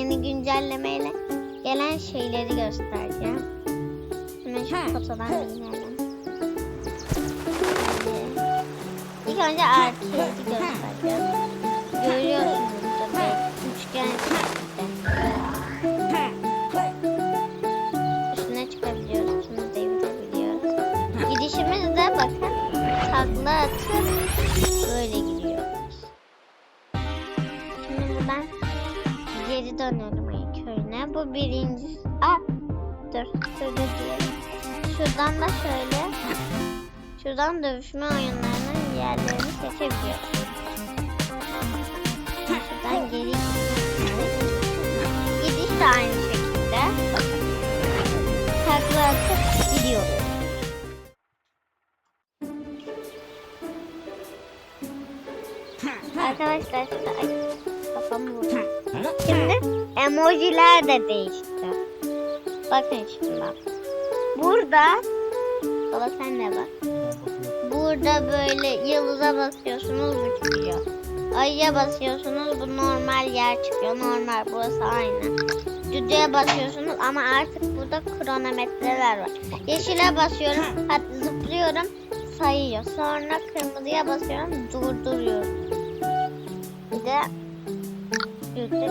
yeni güncellemeyle gelen şeyleri göstereceğim. Hemen şu fotodan binelim. İlk önce arcade'i göstereceğim. Görüyorsunuz tabii. Üçgen Üstüne çıkabiliyoruz. Üstüne devirebiliyoruz. Gidişimiz de bakın takla atıp böyle gidiyoruz. Bu birinci... Aa! Dur, dur diyelim. Şuradan da şöyle... Şuradan dövüşme oyunlarının yerlerini seçebiliyoruz. Şuradan geri Gidiş de aynı şekilde. Takla atıp gidiyoruz. Arkadaşlar şurada ay vurdu. Şimdi emojiler de değişti. Bakın şimdi. Burada Baba sen ne bak. Burada böyle yıldıza basıyorsunuz bu çıkıyor. Ayıya basıyorsunuz bu normal yer çıkıyor. Normal burası aynı. Düdüğe basıyorsunuz ama artık burada kronometreler var. Yeşile basıyorum hatta zıplıyorum sayıyor. Sonra kırmızıya basıyorum durduruyorum. Bir de düdük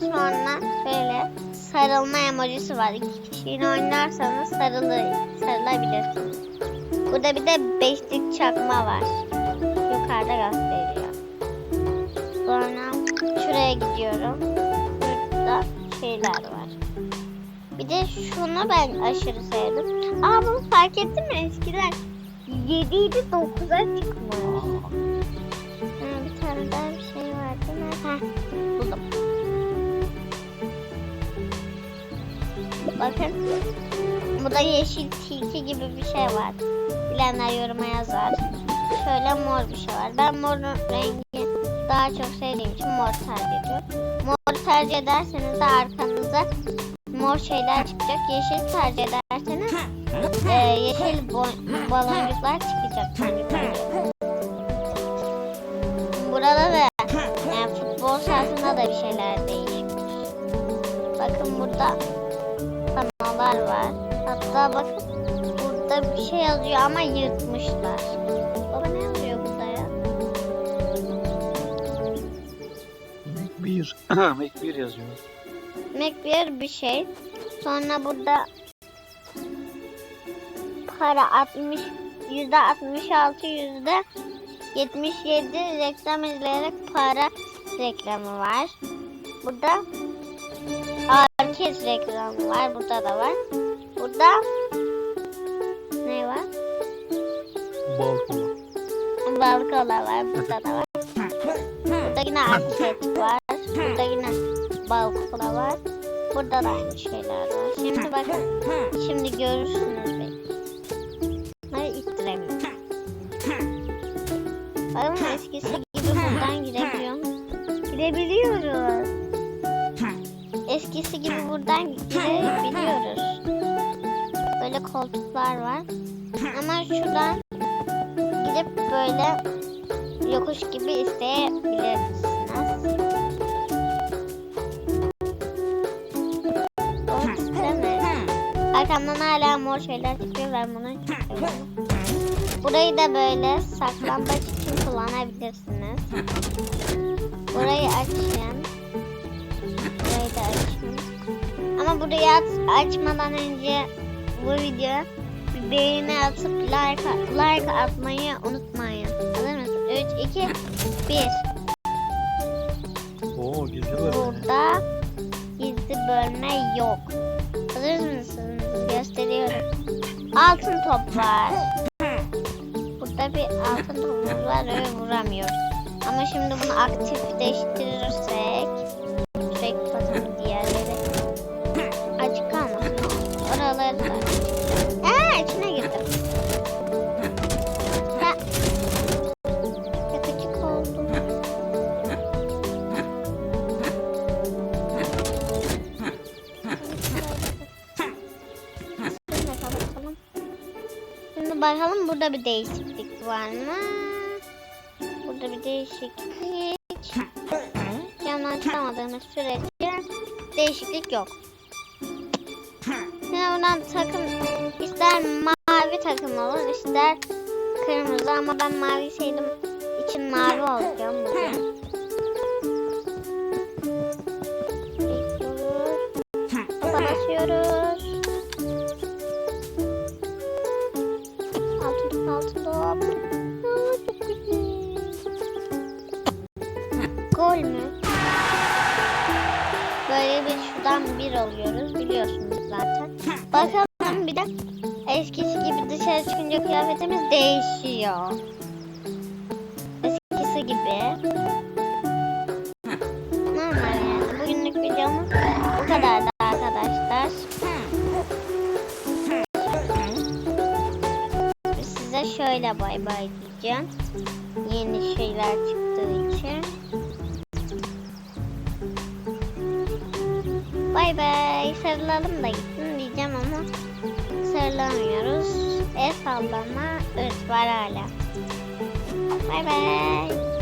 Sonra böyle sarılma emojisi var. İki kişiyle oynarsanız sarılı, sarılabilirsiniz. Burada bir de beşlik çakma var. Yukarıda gösteriyor. Sonra şuraya gidiyorum. Burada şeyler var. Bir de şunu ben aşırı sevdim. Aa bunu fark ettin mi eskiden? 7 idi 9'a çıkmış. Ha, bir şey vardı. Nerede? Heh, buldum. Bakın. Bu da yeşil tilki gibi bir şey var. Bilenler yoruma yazar. Şöyle mor bir şey var. Ben morun rengi daha çok sevdiğim için mor tercih ediyorum. Mor tercih ederseniz de arkanıza mor şeyler çıkacak. Yeşil tercih ederseniz e, yeşil baloncuklar çıkacak. Burada sahasında da bir şeyler değişmiş. Bakın burada kanallar var. Hatta bakın burada bir şey yazıyor ama yırtmışlar. Baba ne yazıyor burada ya? Mac 1. Mac 1 yazıyor. Macbeer bir şey. Sonra burada para 60 yüzde 66 yüzde 77 reklam izleyerek para reklamı var. Burada Arket reklamı var. Burada da var. Burada ne var? Balkon. Balkola var. Burada da var. Burada yine arket var. Burada yine balkola var. Burada da aynı şeyler var. Şimdi bakın. Şimdi görürsünüz Gibi buradan girebiliyoruz. Böyle koltuklar var. Ama şuradan gidip böyle yokuş gibi isteyebilirsiniz. Arkamdan hala mor şeyler çıkıyor ben bunu. Burayı da böyle saklambaç için kullanabilirsiniz. Burayı açın. Ama burayı aç- açmadan önce bu video beğeni atıp like, like atmayı unutmayın. Hazır mısın? 3, 2, 1. Oo gizli var. Burada gizli bölme yok. Hazır mısınız? Gösteriyorum. Altın top var. Burada bir altın topumuz var ve vuramıyoruz. Ama şimdi bunu aktifleştirirsek bakalım burada bir değişiklik var mı? Burada bir değişiklik. Camdan çıkamadığımız sürece değişiklik yok. Şimdi buradan takım ister mavi takım olur ister kırmızı ama ben mavi sevdim için mavi olacağım bugün. Basıyoruz. Böyle bir alıyoruz biliyorsunuz zaten. Bakalım bir de eskisi gibi dışarı çıkınca kıyafetimiz değişiyor. Eskisi gibi. Normal yani. Bugünlük videomuz bu kadardı arkadaşlar. Size şöyle bay bay diyeceğim. Yeni şeyler çıktığı için. Bay bay. Sarılalım da gitsin diyeceğim ama sarılamıyoruz. El sallama ırt var hala. Bay bay.